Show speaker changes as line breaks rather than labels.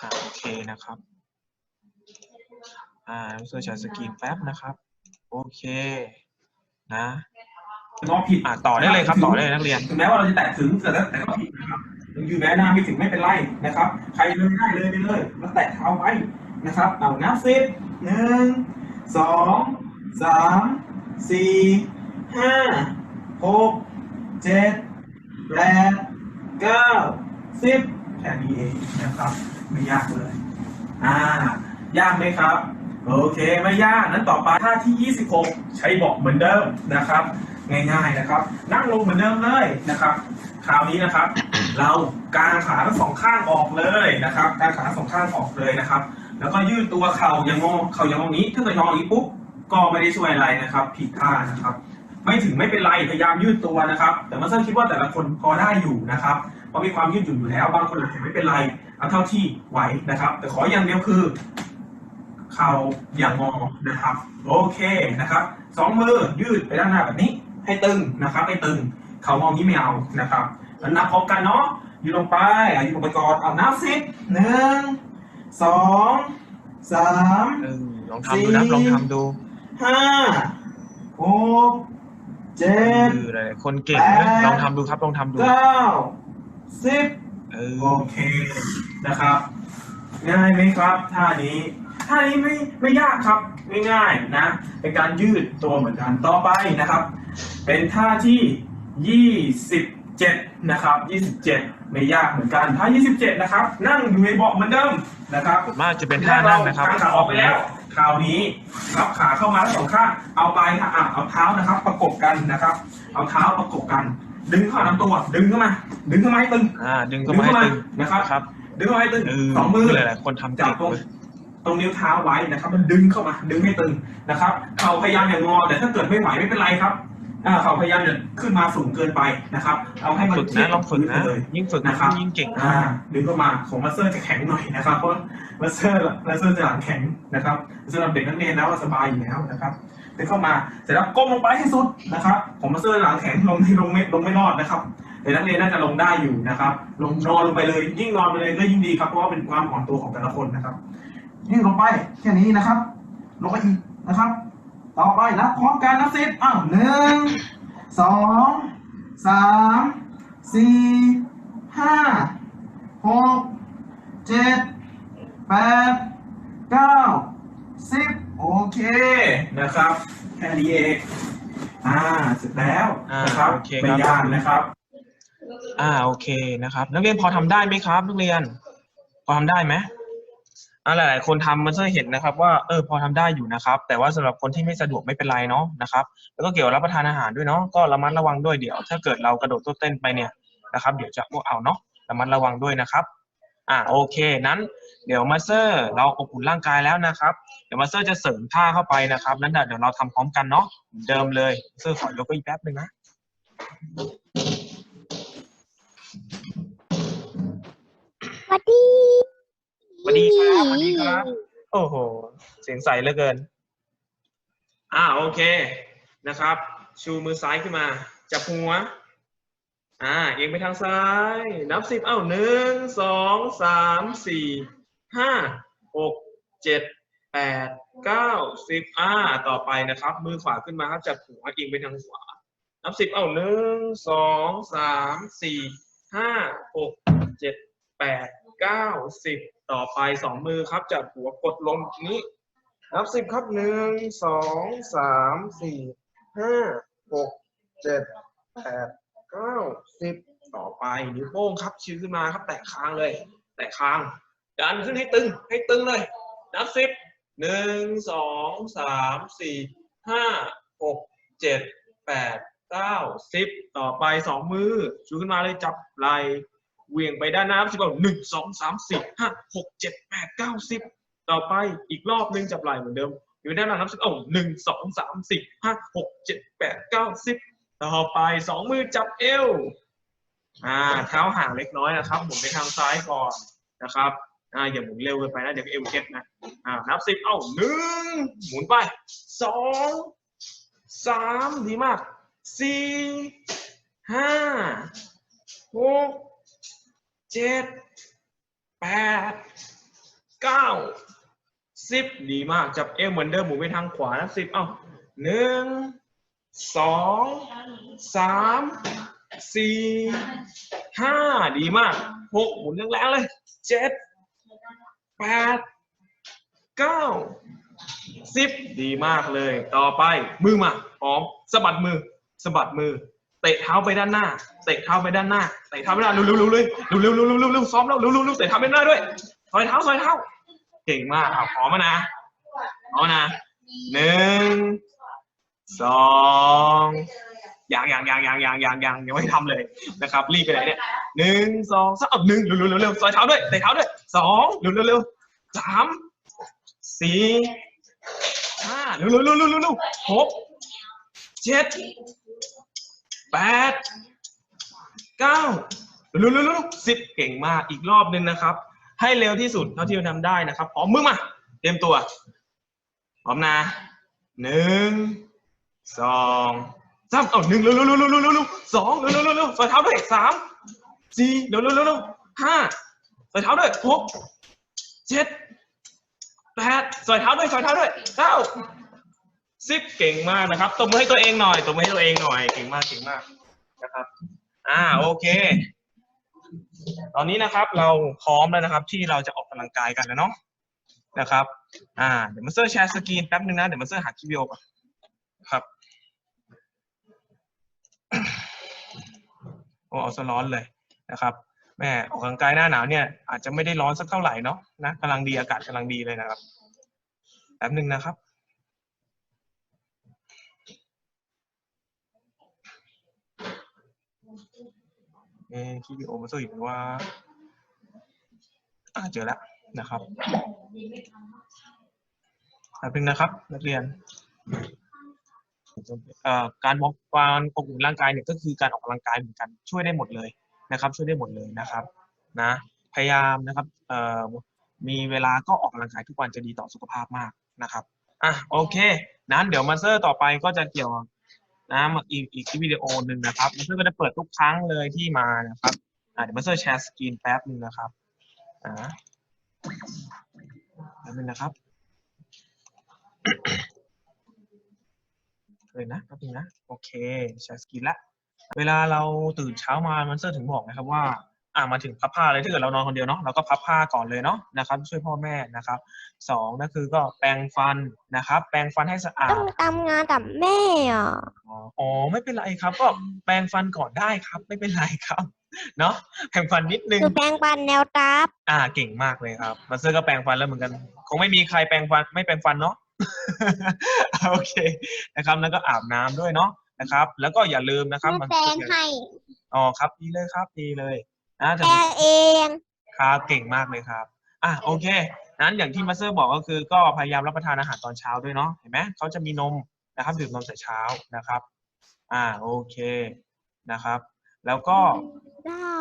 อ่าโอเคนะครับ อ่าน้องเซอร์แชร์สกรีนแป๊บนะครับ โอเคนะ
ก็ผิด
อ่าต่อได้เลยครับต่อได้เลยนักเรียน
ถึงแม้ว่าเราจะแตะถึงแต่แต่ก็ผิดนะครับอยู่แม้หน้าไม่ถึงไม่เป็นไรนะครับ ใครเลยได้เลยไปเลยแล้วแตะเท้าไว้นะครับเอานับสิบหนึ่งสองสามสี่ห้าหกเจ็ดแปดเก้าสิบแค่นี้เองนะครับ ไม่ยากเลย อ่า ยากไหมครับ โอเค ไม่ยากนั้นต่อไปท่าที่ 26 ใช้บอกเหมือนเดิมนะครับ ง่ายๆนะครับ นั่งลงเหมือนเดิมเลยนะครับ คราวนี้นะครับ เรากางขาทั้งสองข้างออกเลยนะครับกางขาทั้งสองข้างออกเลยนะครับ แล้วก็ยืดตัวเข่าอย่างงอเข่าอย่างงอนี้ถ้าเกิดงออย่างนี้ปุ๊บก็ไม่ได้ช่วยอะไรนะครับ ผิดท่านะครับ ไม่ถึงไม่เป็นไรพยายามยืดตัวนะครับ แต่มาเซอร์คิดว่าแต่ละคนพอได้อยู่นะครับ เพราะมีความยืดหยุ่นอยู่แล้ว บางคนอาจจะไม่เป็นไรเอาเท่าที่ไหวนะครับ แต่ขออย่างเดียวคือ เข่าอย่างงอนะครับ โอเคนะครับสองมือยืดไปด้านหน้าแบบนี้ ให้ตึงนะครับ ให้ตึง เข่างอนี้ไม่เอานะครับแล้วนับพร้อมกันเนาะยืนลงไปอะยืนลงไปก่อนเอานับสิหนึ่งสองสาม
เออลองทำดูนะ
สี่
ลองทำดู
ห้าหกเจ็
เอ
ด
อหลายๆคนเก่งนะ
แปด
ลองทำดูครับลองทำดู
เก้า สิบ
เอ
โอ
อ
เคนะครับ ง่ายไหมครับท่านี้ท่านี้ไม่ไม่ยากครับง่ายๆนะ เป็นการยืดตัวเหมือนกันต่อไปนะครับ เป็นท่าที่ยี่สิบเจ็ดนะครับยี่สิบเจ็ดไม่ยากเหมือนกันท่ายี่สิบเจ็ดนะครับ นั่งอยู่ในเบาะเหมือนเดิมนะครับ
ส่วนมากจะเป็นท่านั่งนะครับ
กางขาออกไปแล้ว คราวนี้พับขาเข้ามาทั้งสองข้างเอาไปค่ะอะเอาเท้านะครับ ประกบกันนะครับ เอาเท้าประกบกัน ดึงเข้าลำตัว ดึงเข้ามา ดึงเข้ามาให้ตึง
อ่า ดึงเข้ามาให้ตึง
นะครับ
ครับ
ดึงเข้ามาให้ตึง
เออ
สองมือ
หลายๆคนทำ
จั
เก่
บ
ง
ตรง
เลย
ตรงนิ้วเท้าไว้นะครับ มันดึงเข้ามา ดึงให้ตึงนะครับ เข่าพยายามอย่างงอ แต่ถ้าเกิดไม่ไหวไม่เป็นไรครับ อ่าเข่าพยายามจะขึ้นมาสูงเกินไปนะครับ เอาให้มัน
ฝึกนะลองฝึกนะ
เลย
ยิ่งฝึก
นะครับ
ยิ่งเก่ง
อ่าดึงเข้ามาของมาสเซอร์จะแข็งหน่อยนะครับ เพราะมาสเซอร์มาสเซอร์จะหลังแข็งนะครับสำหรับเด็กนักเรียนแล้วสบายอยู่แล้วนะครับดึงเข้ามาเสร็จแล้วก้มลงไปให้สุดนะครับของมาสเซอร์หลังแข็งลงไม่ลงไม่ลงไม่รอดนะครับแต่นักเรียนน่าจะลงได้อยู่นะครับ ลงนอนลงไปเลย ยิ่งนอนไปเลยก็ยิ่งดีครับเพราะว่าเป็นความอ่อนตัวของแต่ละคนนะครับยิ่งลงไปแค่นี้นะครับลงไปอีกนะครับ ต่อไปนับพร้อมกันนับสิบอ้าวหนึ่งสองสามสี่ห้าหกเจ็ดแปดเก้าสิบโอเคนะครับแค่นี้เองอ่าเสร็จแล้ว
อ่า
นะครับ
โอเค
ไม่
ครับ
ยากนะครับ
อ่าโอเคนะครับ นักเรียนพอทำได้ไหมครับ นักเรียน พอทำได้ไหมอ่า หลาย ๆ คนทำมันจะเห็นนะครับ ว่าเออพอทำได้อยู่นะครับ แต่ว่าสำหรับคนที่ไม่สะดวกไม่เป็นไรเนาะนะครับ แล้วก็เกี่ยวกับรับประทานอาหารด้วยเนาะก็ระมัดระวังด้วยเดี๋ยว ถ้าเกิดเรากระโดดต้นเต้นไปเนี่ยนะครับ เดี๋ยวจะพวกเอาเนาะระมัดระวังด้วยนะครับอ่าโอเคนั้น เดี๋ยวมาสเตอร์เราอบอุ่นร่างกายแล้วนะครับ เดี๋ยวมาสเตอร์จะเสริมท่าเข้าไปนะครับนั้นเดี๋ยวเราทำพร้อมกันเนาะเดิมเลยเตอร์ขอยกไปอีกแป๊บหนึ่งนะสวัสดี ครับสวัสดีครับ โอ้โห เสียงใสเหลือเกิน อ่าโอเคนะครับ ชูมือซ้ายขึ้นมา จับหัว อ่า เอียงไปทางซ้าย นับสิบเอ้าหนึ่งสองสามสี่ห้าหกเจ็ดแปดเก้าสิบอ่า ต่อไปนะครับ มือขวาขึ้นมาครับจับหัวเอียงไปทางขวา นับสิบเอ้าหนึ่งสองสามสี่ห้าหกเจ็ดแปด เก้าสิบต่อไปสองมือครับ จับหัวกดลงตรงนี้ นับสิบครับหนึ่งสองสามสี่ห้าหกเจ็ดแปดเก้าสิบต่อไปนิ้วโป้งครับชี้ขึ้นมาครับ แตะค้างเลย แตะค้าง ดันขึ้นให้ตึงให้ตึงเลย นับสิบหนึ่งสองสามสี่ห้าหกเจ็ดแปดเก้าสิบต่อไปสองมือชูขึ้นมาเลยจับไหล่ เวียงไปด้านหน้าสิบหนึ่งสองสามสี่ห้าหกเจ็ดแปดเก้าสิบต่อไปอีกรอบหนึงจับไหล่เหมือนเดิม อยู่ด้านหลังนับสิบเอ้าหนึ่งสองสามสี่ห้าหกเจ็ดแปดเก้าสิบต่อไปสองมือจับเอวอ่าเท้าห่างเล็กน้อยนะครับหมุนไปทางซ้ายก่อนนะครับอ่าอย่าหมุนเร็วเกินไปนะเดี๋ยวเอวเคล็ดนะอ่านับสิบเอ้าหนึ่งหมุนไปสองสามดีมากสี่ห้าหก เจ็ดแปดเก้าสิบดีมาก จับเอวเหมือนเดิมหมุนไปทางขวานะสิบเอ้าหนึ่งสองสามสี่ห้าดีมากหกหมุนแรงๆเลยเจ็ดแปดเก้าสิบดีมากเลย ต่อไปมือมาพร้อมสะบัดมือสะบัดมือ เตะเท้าไปด้านหน้า เตะเท้าไปด้านหน้า เตะเท้าไปด้านหน้าเร็วๆเลยเร็วๆเร็วๆเร็วๆซ้อมแล้วเร็วๆเตะเท้าไปด้านหน้าด้วยซอยเท้าซอยเท้า เก่งมากอะพร้อมล้วนะพร้อมนะหนึ่งสองอย่างอย่างอย่างอย่างอย่างอย่างอย่างยังไม่ทำเลยนะครับ รีบไปไหนเนี่ยหนึ่งสองสามหนึ่งเร็วเร็วเร็วซอยเท้าด้วยเตะเท้าด้วยสองเร็วเร็วเสามสี่ห้าเร็วเร็วเเร็วเหกเจ็ด แปดเก้าเร็วเร็วเร็วเร็วสิบเก่งมากอีกรอบหนึ่งนะครับ ให้เร็วที่สุดเท่าที่เราทำได้นะครับพร้อมมือมา เตรียมตัว พร้อมนะหนึ่งสองสามเอาหนึ่งเร็วเร็วเร็วเร็วเร็วเร็วเร็วสองเร็วเร็วเร็วเร็วสอยเท้าด้วยสามสี่เร็วเร็วเร็วเร็วห้าสอยเท้าด้วยหกเจ็ดแปดสอยเท้าด้วยสอยเท้าด้วยเก้า สิบเก่งมากนะครับตบมือให้ตัวเองหน่อยตบมือให้ตัวเองหน่อยเก่งมากเก่งมากนะครับ อ่าโอเค ตอนนี้นะครับเราพร้อมแล้วนะครับ ที่เราจะออกกำลังกายกันแล้วเนาะนะครับ อ่าเดี๋ยวมาเซอร์แชร์สกรีนแป๊บนึงนะเดี๋ยวมาเซอร์หาคลิปวิดีโอก่อนครับโอ้เอาซะร้อนเลยนะครับแม่ออกกำลังกายหน้าหนาวเนี่ยอาจจะไม่ได้ร้อนสักเท่าไหร่เนาะนะกำลังดีอากาศกำลังดีเลยนะครับแป๊บนึงนะครับ เอะคลิปวิดีโอมาเซอร์อยู่ว่าอ่าเจอแล้วนะครับแป๊บนึงนะครับ นักเรียนการบอกการอบอุ่นร่างกายเนี่ยก็คือการออกกำลังกายเหมือนกันช่วยได้หมดเลยนะครับ ช่วยได้หมดเลยนะครับนะพยายามนะครับมีเวลาก็ออกกำลังกายทุกวันจะดีต่อสุขภาพมากนะครับอะโอเคนั้นเดี๋ยวมาสเตอร์ต่อไปก็จะเกี่ยว นะมาอีกอีกวิดีโอหนึ่งนะครับมันเซอร์ก็จะเปิดทุกครั้งเลยที่มานะครับอะเดี๋ยวมาสเซอร์แชร์สกรีนแป๊บนึงนะครับอ่าแป๊บนึงนะครับเลยนะแป๊บนึงนะ โอเคแชร์สกรีนละ เวลาเราตื่นเช้ามามันเซอร์ถึงบอกนะครับว่า อ่ามาถึงพับผ้าเลยถ้าเกิดเรานอนคนเดียวเนาะเราก็พับผ้าก่อนเลยเนาะนะครับ ช่วยพ่อแม่นะครับสองก็คือก็แปรงฟันนะครับ แปรงฟันให้สะอา
ต้
ด
องทำงานกับแม่อะ
อ๋ออ๋อไม่เป็นไรครับ ก็แปรงฟันก่อนได้ครับ ไม่เป็นไรครับเนาะแปรงฟันนิดนึง
คือแปลงปันแนวตับ
อ่าเก่งมากเลยครับมาสเตอร์ก็แปรงฟันแล้วเหมือนกัน คงไม่มีใครแปรงฟันไม่แปรงฟันเนาะโอเคนะครับ แล้วก็อาบน้ำด้วยเนาะนะครับ แล้วก็อย่าลืมนะครับ
แม่แปลงให้
อ๋อครับดีเลยครับดีเลย นะแต่
แปลงเอง
ครับเก่งมากเลยครับ อะโอเคนั้นอย่างที่มาสเตอร์บอกก็คือก็พยายามรับประทานอาหารตอนเช้าด้วยเนาะเห็นไหมเขาจะมีนมนะครับดื่มนมแต่เช้านะครับ อ่าโอเคนะครับ แล้วก็
ได้